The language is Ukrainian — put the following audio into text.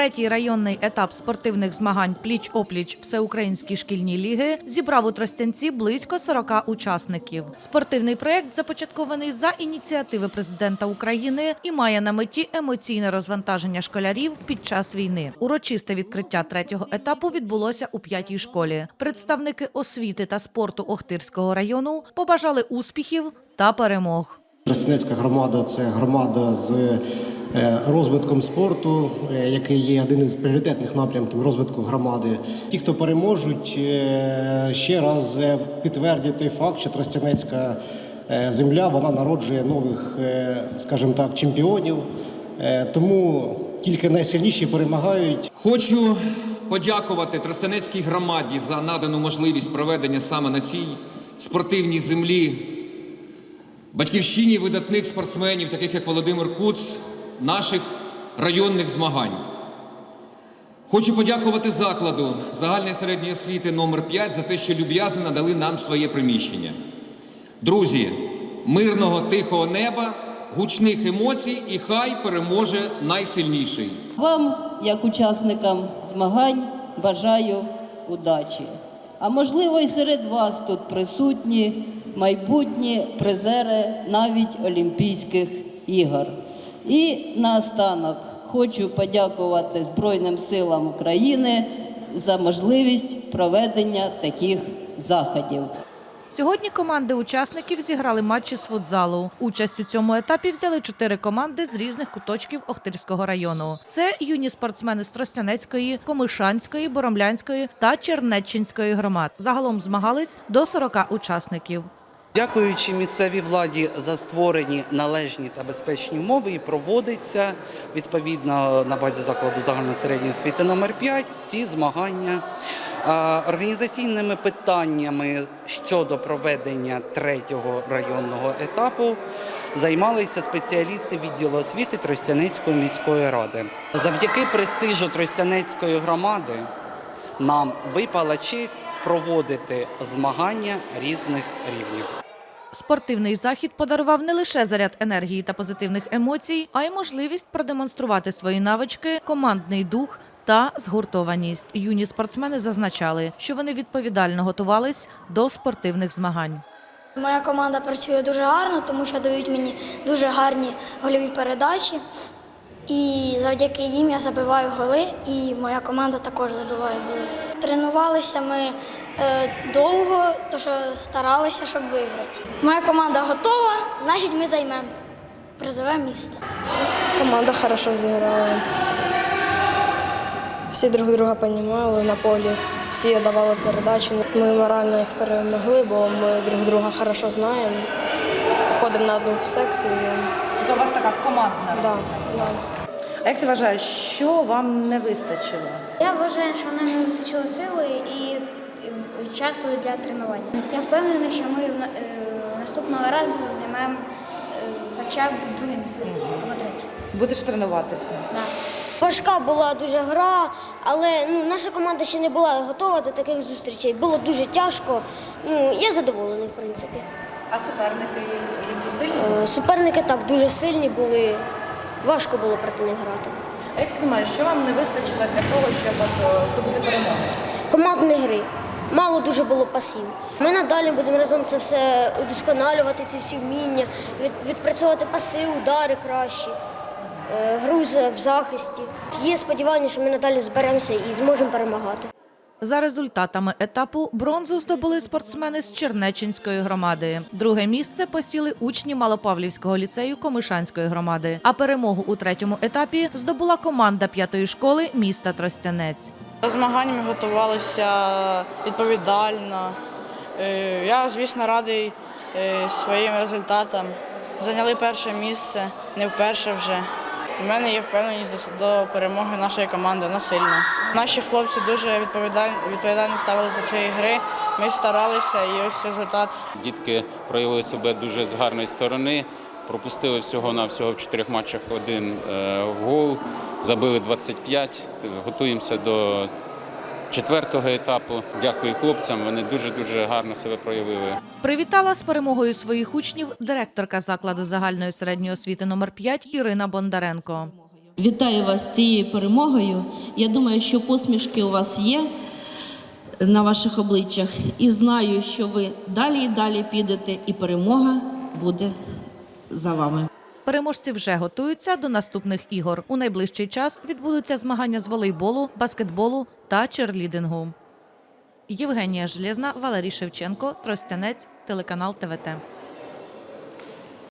Третій районний етап спортивних змагань пліч-опліч Всеукраїнські шкільні ліги зібрав у Тростянці близько 40 учасників. Спортивний проєкт започаткований за ініціативи президента України і має на меті емоційне розвантаження школярів під час війни. Урочисте відкриття третього етапу відбулося у п'ятій школі. Представники освіти та спорту Охтирського району побажали успіхів та перемог. Тростянецька громада це громада з розвитком спорту, е, який є один із пріоритетних напрямків розвитку громади. Ті, хто переможуть, е, ще раз е, підтвердять той факт, що Тростянецька е, земля вона народжує нових, е, скажімо так, чемпіонів. Е, Тому тільки найсильніші перемагають. Хочу подякувати Тростянецькій громаді за надану можливість проведення саме на цій спортивній землі батьківщині видатних спортсменів, таких як Володимир Куц, наших районних змагань. Хочу подякувати закладу загальної середньої освіти номер 5 за те, що люб'язно надали нам своє приміщення. Друзі, мирного тихого неба, гучних емоцій і хай переможе найсильніший. Вам, як учасникам змагань, бажаю удачі. А можливо, і серед вас тут присутні майбутні призери навіть Олімпійських ігор. І наостанок хочу подякувати Збройним силам України за можливість проведення таких заходів. Сьогодні команди учасників зіграли матчі з футзалу. Участь у цьому етапі взяли чотири команди з різних куточків Охтирського району. Це юні спортсмени з Тростянецької, Комишанської, Боромлянської та Чернеччинської громад. Загалом змагались до 40 учасників. Дякуючи місцевій владі за створені належні та безпечні умови, і проводиться відповідно на базі закладу загальної середньої освіти номер 5 ці змагання. Організаційними питаннями щодо проведення третього районного етапу займалися спеціалісти відділу освіти Тростянецької міської ради. Завдяки престижу Тростянецької громади нам випала честь проводити змагання різних рівнів. Спортивний захід подарував не лише заряд енергії та позитивних емоцій, а й можливість продемонструвати свої навички, командний дух та згуртованість. Юні спортсмени зазначали, що вони відповідально готувались до спортивних змагань. Моя команда працює дуже гарно, тому що дають мені дуже гарні гольові передачі. І завдяки їм я забиваю голи, і моя команда також забиває голи. Тренувалися ми е, довго, то що старалися, щоб виграти. Моя команда готова, значить ми займемо призове місце. Команда хорошо зіграла. Всі друг друга розуміли на полі, всі давали передачі. Ми морально їх перемогли, бо ми друг друга хорошо знаємо. Ходимо на одну секцію. Тобто у вас така командна Да, да. А як ти вважаєш, що вам не вистачило? Я вважаю, що нам не вистачило сили і часу для тренувань. Я впевнений, що ми е, наступного разу займемо е, хоча б друге місце або третє. Будеш тренуватися? Да. Важка була дуже гра, але ну, наша команда ще не була готова до таких зустрічей. Було дуже тяжко. Ну, я задоволений, в принципі. А суперники які сильні? Е, Суперники так дуже сильні були. Важко було проти них грати. А як ти думаєш, що вам не вистачило для того, щоб от, е, здобути перемогу? Командної гри. Мало дуже було пасів. Ми надалі будемо разом це все удосконалювати, ці всі вміння, від, відпрацьовувати паси, удари кращі, е, гру за- в захисті. Є сподівання, що ми надалі зберемося і зможемо перемагати. За результатами етапу бронзу здобули спортсмени з Чернеччинської громади. Друге місце посіли учні Малопавлівського ліцею Комишанської громади. А перемогу у третьому етапі здобула команда п'ятої школи міста Тростянець. До змагань ми готувалися відповідально. Е, Я, звісно, радий е, своїм результатам. Зайняли перше місце, не вперше вже. У мене є впевненість до- перемоги нашої команди, вона сильна. Наші хлопці дуже відповідально, відповідально ставилися до цієї гри. Ми старалися і ось результат. Дітки проявили себе дуже з гарної сторони. Пропустили всього на всього в чотирьох матчах один е, гол, забили 25. Готуємося до четвертого етапу. Дякую хлопцям. Вони дуже дуже гарно себе проявили. Привітала з перемогою своїх учнів директорка закладу загальної середньої освіти номер 5 Ірина Бондаренко. Вітаю вас з цією перемогою. Я думаю, що посмішки у вас є на ваших обличчях, і знаю, що ви далі і далі підете, і перемога буде за вами. Переможці вже готуються до наступних ігор. У найближчий час відбудуться змагання з волейболу, баскетболу та черлідингу. Євгенія Железна, Валерій Шевченко, Тростянець, телеканал ТВТ.